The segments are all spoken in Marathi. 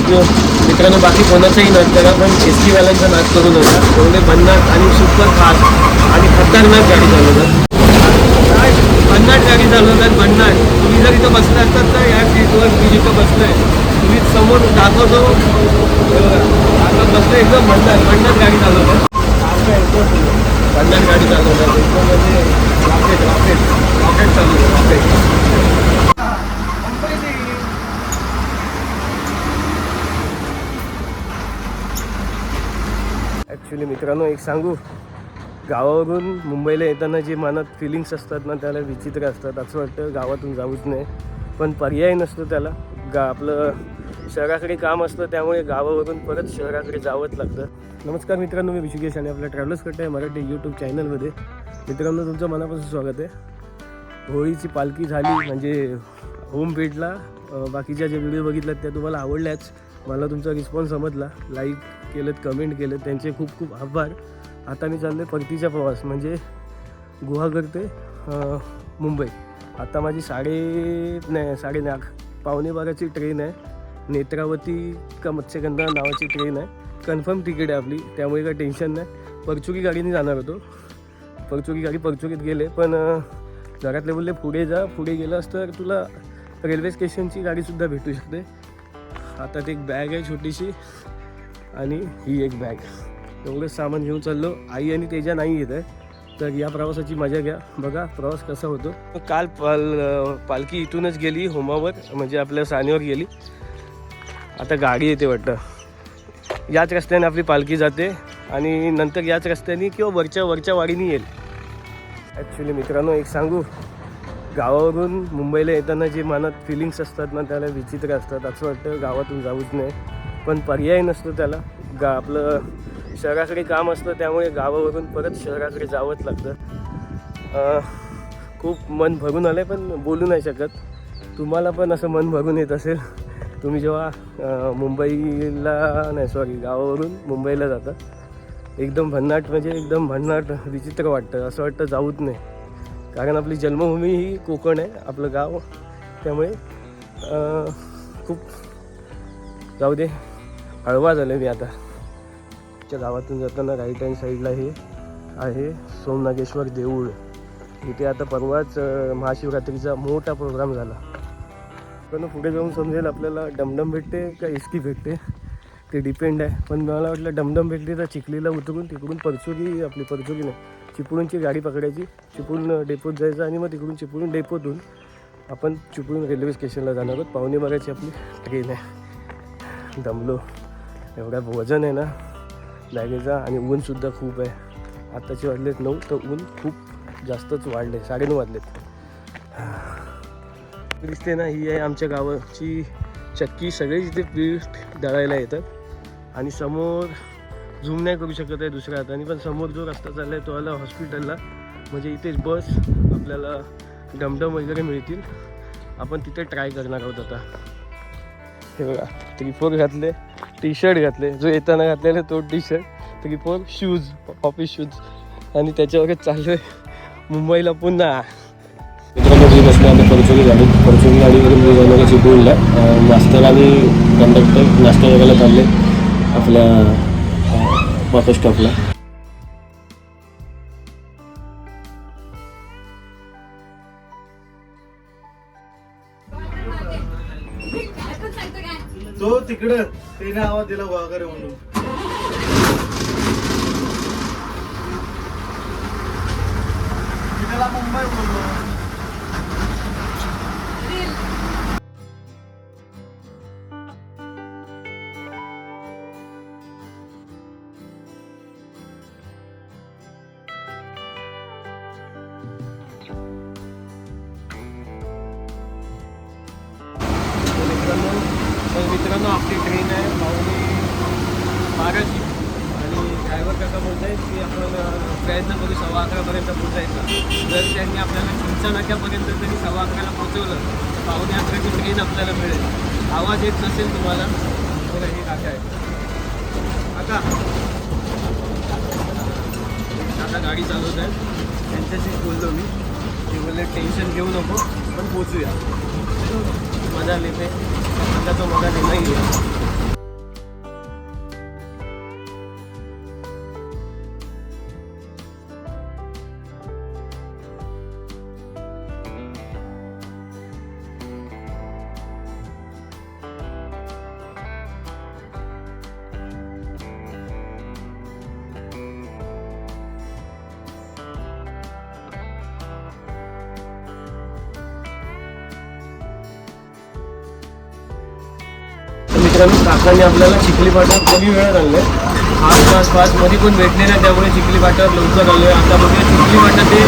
मित्र मित्रांनो बाकी कोणाचाही नाच करा पण एस टीवाल्यांचा नाद करू नका. एवढे भन्नाट आणि सुपर फास्ट आणि खतरनाक गाडी चालवतात. काय भन्नाट गाडी चालवतात भन्नाट. तुम्ही जर इथं बसला असतात तर या सीटवर मी जिथं बसलोय तुम्ही समोर दाखवतो. हे आता बसलं एकदम भन्नाट भन्नाट गाडी चालवतात. भन्नाट गाडी चालवतात. एकदम म्हणजे रॉकेट रॉकेट रॉकेट चालवतात रॉकेट ॲक्च्युली मित्रांनो एक सांगू? गावावरून मुंबईला येताना जे मनात फिलिंग्स असतात ना त्याला विचित्र असतात. असं वाटतं गावातून जाऊच नाही पण पर्याय नसतो त्याला. गा आपलं शहराकडे काम असतं त्यामुळे गावावरून परत शहराकडे जावंच लागतं. नमस्कार मित्रांनो मी ऋषिकेश आणि आपल्या ट्रॅव्हल्स करत आहे मराठी यूट्यूब चॅनलमध्ये मित्रांनो तुमचं मनापासून स्वागत आहे. होळीची पालखी झाली म्हणजे होम पेटला बाकीच्या जे व्हिडिओ बघितल्यात त्या तुम्हाला आवडल्याच. मला तुमचा रिस्पॉन्स समजला. लाईक केलं कमेंट केलं त्यांचे खूप खूप आभार. आता मी चाललो आहे परतीचा प्रवास. म्हणजे गुहागर ते मुंबई. आता माझी साडे नाही साडे नाख पावणे बाराची ट्रेन आहे. नेत्रावती का मत्स्यगंधा नावाची ट्रेन आहे. कन्फर्म तिकीट आहे आपली. त्यामुळे काही टेन्शन नाही. परचुकी गाडीने जाणार होतो. परचुकी गाडी परचुकीत गेले. पण घरातले बोलले पुढे जा. पुढे गेलं असतं तर तुला रेल्वे स्टेशनची गाडीसुद्धा भेटू शकते. हातात एक बॅग आहे छोटीशी आणि ही एक बॅग एवढंच सामान घेऊन चाललो. आई आणि तेजा नाही येत आहे. तर या प्रवासाची मजा घ्या. बघा प्रवास कसा होतो. काल पाल पालखी इथूनच गेली होमावर म्हणजे आपल्या सानेवर गेली. आता गाडी येते वाटतं. याच रस्त्याने आपली पालखी जाते आणि नंतर याच रस्त्याने किंवा वरच्या वरच्या वाडीने येईल. ॲक्च्युली मित्रांनो एक सांगू. गावावरून मुंबईला येताना जे मनात फिलिंग्स असतात ना त्याला विचित्र असतात. असं वाटतं गावातून जाऊच नाही पण पर्याय नसतो त्याला. गा आपलं शहराकडे काम असतं त्यामुळे गावावरून परत शहराकडे जावंच लागतं. खूप मन भरून आलं आहे पण बोलू नाही शकत. तुम्हाला पण असं मन भरून येत असेल. तुम्ही जेव्हा मुंबईला नाही सॉरी गावावरून मुंबईला जाता एकदम भन्नाट म्हणजे एकदम भन्नाट विचित्र वाटतं. असं वाटतं जाऊच नाही कारण आपली जन्मभूमी ही कोकण आहे आपलं गाव. त्यामुळे खूप जाऊ दे हळवा झालं मी आता. च्या गावातून जाताना राईट हँड साईडला हे आहे सोमनागेश्वर देऊळ. इथे आता परवाच महाशिवरात्रीचा मोठा प्रोग्राम झाला. पण पुढे जाऊन समजेल आपल्याला डमडम भेटते का इसकी भेटते ते डिपेंड आहे. पण मला वाटलं डमडम भेटली तर चिखलीला उतरून तिकडून परचुरी आपली परचुरी नाही. चिपळूणची गाडी पकडायची चिपळूण डेपोत जायचं आणि मग तिकडून चिपळूण डेपोतून आपण चिपळूण रेल्वे स्टेशनला जाणार आहोत. पाहुणे बाराची आपली. ट्रेन आहे. दमलो. एवढा वजन आहे ना. बॅगेचा आणि ऊनसुद्धा खूप आहे. आत्ताचे वाजलेत नऊ तर ऊन खूप जास्तच वाढले साडेनऊ वाजलेत. दिसते ना ही आहे आमच्या गावाची चक्की. सगळेच इथे पीठ दळायला येतात. आणि समोर झूम नाही करू शकत आहे दुसऱ्या हाताने पण समोर जो रस्ता चालला आहे तो आला हॉस्पिटलला. म्हणजे इथेच बस आपल्याला डमडम वगैरे मिळतील. आपण तिथे ट्राय करणार आहोत आता. हे बघा त्रिफोर घातले टी शर्ट घातले. जो येताना घातलेला तो T shirt त्रिफोर shoes office shoes आणि त्याच्यावरच चाललोय मुंबईला पुन्हा. मित्रांनो बसले आम्ही परचुरी झाली. परचुरी गाडीवरून मी जाणार चिपळूणला. मास्तर आणि कंडक्टर नाश्ता वगैरे चालले. आपल्या बस स्टॉपला तो तिकडं त्याने आवाज दिला वगैरे म्हणून. त्याला मुंबई बोललो. तर त्यांनी आपल्याला चिंचा नाक्यापर्यंत तरी सव्वा अकराला पोहोचवलं. तर अकराची ट्रेन आपल्याला मिळेल. आवाज येत नसेल तुम्हाला तर हे काका आहे काका. काका गाडी चालवत आहे त्यांच्याशीच बोललो मी. ते बोलले टेन्शन घेऊ नको पण पोचूया. मजा लेते. आता तो मजा नाही आहे मित्रांनो काकांनी आपल्याला चिखली पाट्यावर कमी वेळ आणलं आठ तास पाच मध्ये पण भेटले नाही त्यामुळे चिखली पाट्यावर लवकर आलो आहे आता बघूया चिखली पाटा ते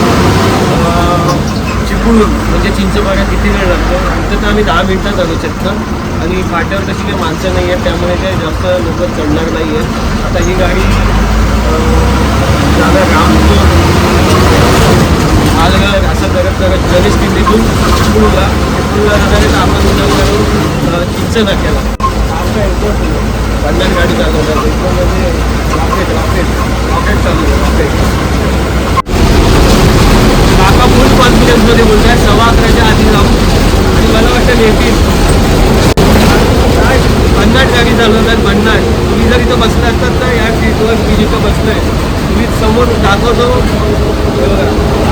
चिपळूण म्हणजे चिंचपाड्यात किती वेळ लागतो? इथं तर आम्ही दहा मिनटात आलो चक्कर आणि फाट्यावर तशी काही माणसं नाही आहेत त्यामुळे काही जास्त लवकर चढणार नाही आहेत आता ही गाडी जाणार रामपूर पालघर असं करत करत गणेश किल्लीतून चिपळूला चिपळूला जाणार तर आपण उद्या चिंचनाक्याला. पन्नास गाडी चालवतात म्हणजे रॉकेट रॉकेट रॉकेट चालू रॉकेट काका फुल कॉन्फिडन्समध्ये बोलत आहे सव्वा अकराच्या आधी जाऊ. आणि मला वाटतं येतील भन्नाट गाडी चालवतात भन्नाट. तुम्ही जर इथं बसला असतात तर या सीटवर मी जिथं बसलोय तुम्ही समोर दाखवतो.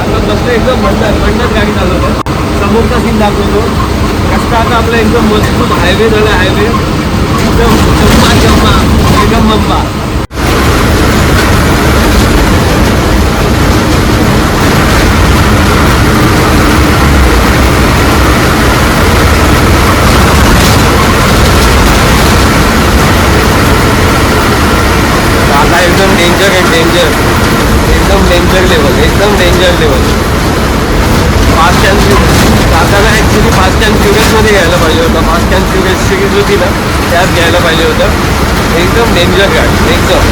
आता बसलं एकदम भन्नाट भन्नाट गाडी चालवतात समोरचा सीन दाखवतो. रस्ता आता आपला एकदम मजबूत हायवे झाला हायवे एकदम जम्मा जम्मा एकदम मम्मा काका एकदम डेंजर आहे डेंजर एकदम डेंजर लेवल एकदम danger level fast and furious काकाला actually fast and घ्यायला पाहिजे होता. फास्ट अँड सिरीज होती ना त्यात घ्यायला पाहिजे होतं. एकदम डेंजर गाडी एकदम.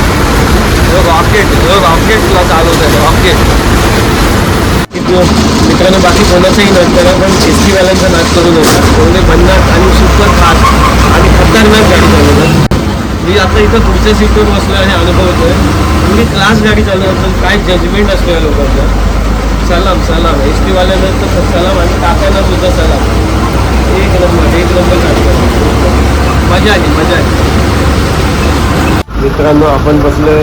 जो रॉकेट जो रॉकेटला चालवत रॉकेट मित्रांनो बाकी कोणाचंही नाच करा पण एसटीवाल्यांचा नाच करू नका एवढे भन्नाट आणि सुपर खास आणि खतरनाक गाडी चालवतात मी आता इथं पुढच्या सीटवर बसलो आणि अनुभवतोय. तुम्ही क्लास गाडी चालवतात काय जजमेंट असतो या लोकांचा? सलाम सलाम. एस टीवाल्यांना तर सलाम आणि काकांना सुद्धा सलाम. एक नंबर एक नंबर मजा आली मजा आली मित्रांनो आपण बसलो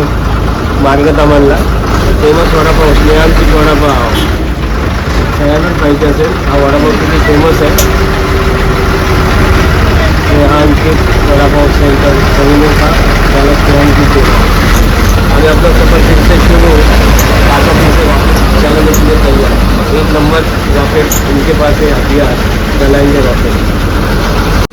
मार्गतामानला फेमस वडापाव स्नेहांची वडापाव. सगळ्यांनाच पाहिजे असेल हा वडापाव किती फेमस आहे. स्नेहांची वडापाव सेंटर सविने का त्याला स्नेहांची सेवा आणि आपलं सफर फिरसे सुरू काका फिरसे चलाने के लिए तैयार एक नंबर वापस उनके पास है हथियार चलाएंगे वापस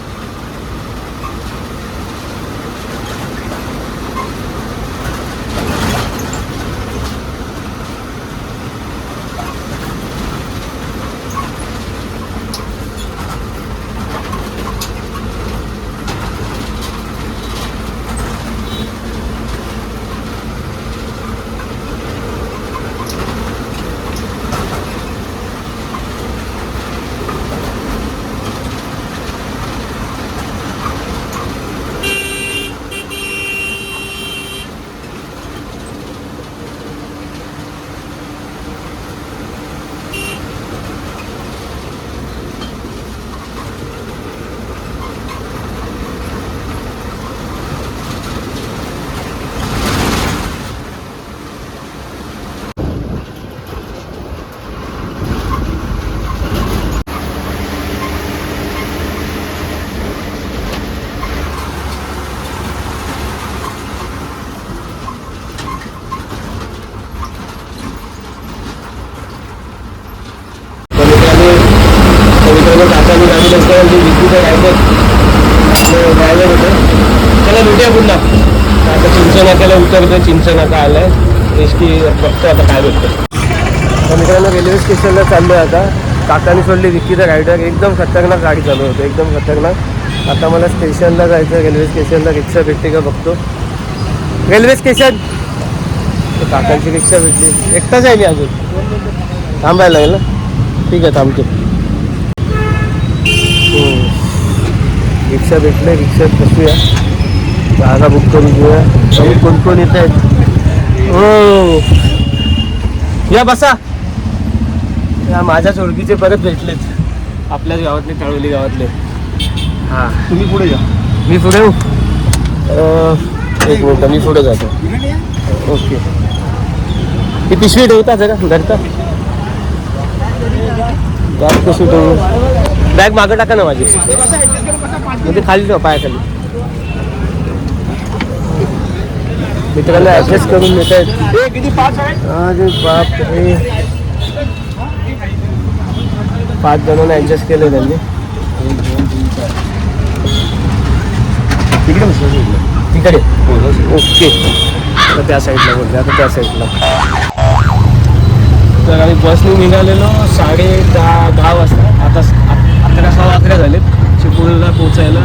तर मित्रांनो तर मित्रांनो काकांनी गाडी लवकर जी विद्युत ड्रायव्हर आपलं ड्रायव्हर या पुन्हा आता चिंचनाक्याला उतरतो चिंचनाका आलाय. एस टी बघतो आता काय भेटतं मित्रांनो रेल्वे स्टेशनला चाललो आहे आता. काकाने सोडली विकीचा रायडर एकदम खतरनाक गाडी चालू होतं. एकदम खतरनाक. आता मला स्टेशनला जायचं रेल्वे स्टेशनला रिक्षा भेटते का बघतो. Railway station! काकांची रिक्षा भेटली. एकटाच आहे मी अजून. थांबायला लागेल ना? ठीक आहे थांबतो. रिक्षा भेटलं रिक्षात बसूया. जागा बुक करून घेऊया. कोण कोण येत आहेत? हो. या बसा. या माझ्याच ओळखीचे परत भेटलेत. आपल्याच गावातले तळवली गावातले. हां. तुम्ही पुढे या. मी पुढे एक मिनिट मी पुढे जातो. ओके. ही पिशवी ठेवता जरा धरता. बॅग कशी ठेवू बॅग मागं टाका ना माझी. म्हणजे खाली ठेवा पायाखाली. मित्रांना ॲडजस्ट करून देत आहेत. अरे बाप रे. पाच जणांना ॲडजस्ट केलं त्यांनी. तिकडे तिकडे ओके. आता त्या साईडला बोलते आता त्या साईडला तर आम्ही बसने निघालेलो. साडे दहा दहा वाजता. आता अकरा सहा अकरा झालेत. चिपळूणला पोचायला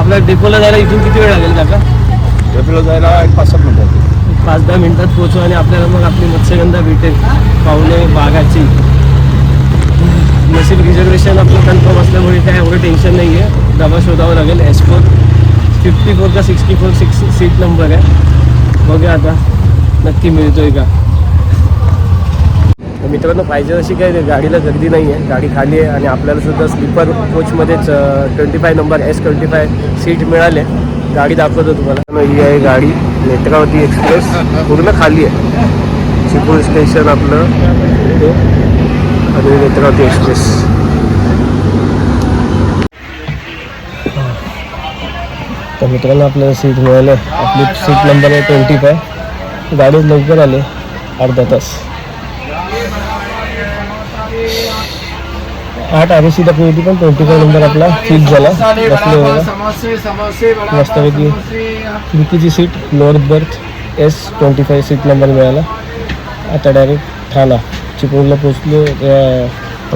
आपल्या डेपोला जायला इथून किती वेळ लागेल काका डेपोला जायला एक पाच सात मिनिटं पाच दहा मिनिटात पोहोचू आणि आपल्याला मग आपली मत्स्यगंधा भेटेल. पाहुणे बागाची नशीब रिझर्वेशन आपलं कन्फर्म असल्यामुळे काय एवढं टेन्शन नाही आहे डबा शोधावं लागेल एस फोर फिफ्टी फोर का sixty four six seat number आहे. बघूया आता. नक्की मिळतोय का? मित्रांनो पाहिजे अशी काय गाडीला गर्दी नाही आहे गाडी खाली आहे आणि आपल्याला सुद्धा sleeper कोचमध्येच twenty five number S twenty five seat मिळाले. गाडी दाखवतो तुम्हाला. ही आहे गाडी नेत्रावती एक्सप्रेस. पूर्ण खाली आहे. चिपळूण स्टेशन आपलं. आणि नेत्रावती एक्सप्रेस. तर मित्रांनो आपल्याला सीट मिळालं. आपली सीट नंबर आहे ट्वेंटी फाय. गाडीच लवकर आले. अर्धा तास. आठ आधी दाखवली होती पण ट्वेंटी फाय नंबर आपला फिक्स झाला. बसले मस्तपैकी खिडकीची seat lower berth S twenty five seat number मिळाला. आता डायरेक्ट ठाणा. चिपळूणला पोचलो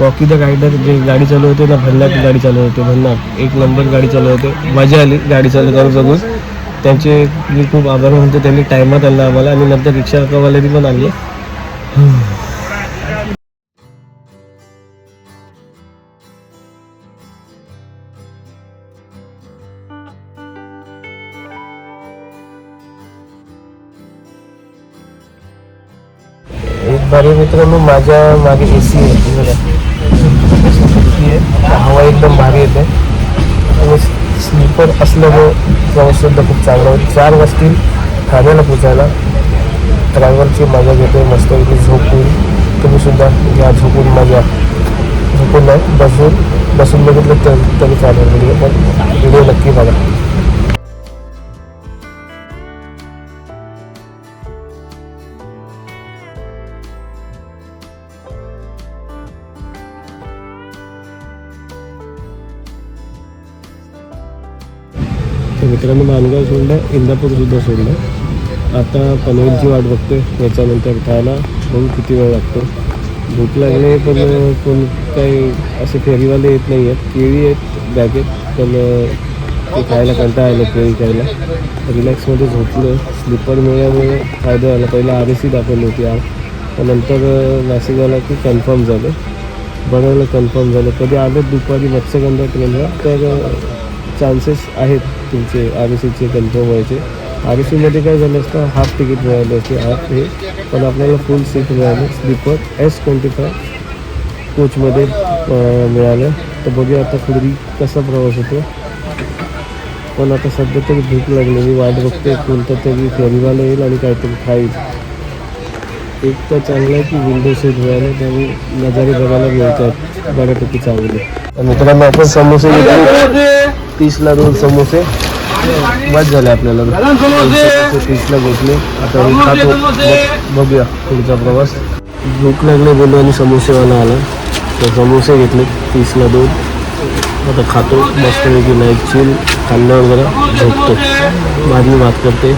रॉकी द रायडर जे गाडी चालू होते ना भन्नाट गाडी चालू होते भन्नाट. एक नंबर गाडी चालू होते. मजा आली गाडी चालू करून बघून. त्यांचे मी खूप आभार म्हणतो त्यांनी टायमात आणला आम्हाला आणि नंतर रिक्षा कवाल्यानी पण आणले. अरे बारी मित्रांनो माझ्या मागे ए सी आहे आहे. हवा एकदम भारी येते. आणि स्लीपर असल्यामुळे प्रवाससुद्धा खूप चांगला होईल चार वाजतील ठाण्याला पोचायला ड्रायव्हरची मजा घेते मस्त इथे झोपून. तुम्ही सुद्धा या झोपून मजा. झोपून नाही बसून बसून बघितलं तर तरी चालेल व्हिडिओ पण व्हिडिओ नक्की बघा. तर मित्रांनो मानगाव सोडलं इंदापूरसुद्धा सोडलं. आता पनवेलची वाट बघतोय. याच्यानंतर खायला बघू किती वेळ लागतो. भूक लागले पण कोण काही असे फेरीवाले येत नाही आहेत. केळी आहेत बॅगेत पण ते खायला कंटाळा आलं केळी खायला. रिलॅक्समध्ये झोपलं. स्लीपर मिळाल्यामुळे फायदा झाला. पहिला आर एस सी दाखवली होती आज. पण नंतर मॅसेज आला की कन्फर्म झालं. बनवलं कन्फर्म झालं. कधी आलं दुपारी मत्स्यगंधा केलं तर चान्सेस आहेत तुमचे आर एस सीचे कन्फर्म व्हायचे आर एस सीमध्ये काय झालं असतं हाफ तिकीट मिळाले असते हाफ हे. पण आपल्याला फुल सीट मिळाली. स्लीपर एस ट्वेंटी फाय कोचमध्ये मिळालं. तर बघूया आता पुढे कसा प्रवास होतो. पण आता सध्या तरी भूक लागलेली वाट बघते कोणतं तरी फेरीवाला येईल आणि काहीतरी खाईल. एक तर चांगलं आहे की विंडो सीट मिळाले त्यामुळे नजारे बघायला मिळतात. बऱ्यापैकी चांगले. मित्रांनो आपण समोसे तीसला दोन समोसे. बस झाले आपल्याला. तीसला घेतले आता खातो. बघूया पुढचा प्रवास. भूक लागले बोललो आणि समोसेवाला आला तर समोसे घेतले तीसला दोन. आता खातो. मस्तपैकी नाईट चिल. खाल्ल्यावर जरा झोपतो. माझी बात करते.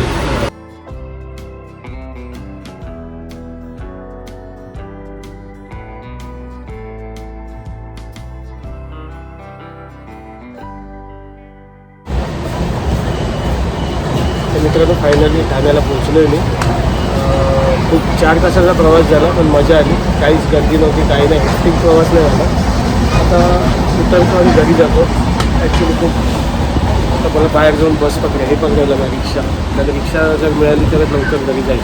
मित्रांनो फायनली ठाण्याला पोहोचलो मी. खूप चार तासाचा प्रवास झाला पण मजा आली. काहीच गर्दी नव्हती काही नाही. हॅक्टिक प्रवास नाही झाला. आता उतरतो आणि घरी जातो. ॲक्च्युली खूप आता मला बाहेर जाऊन बस पकडे हे पकडायला नाही रिक्षा. तर रिक्षा जर मिळाली तर लवकर घरी जाईल.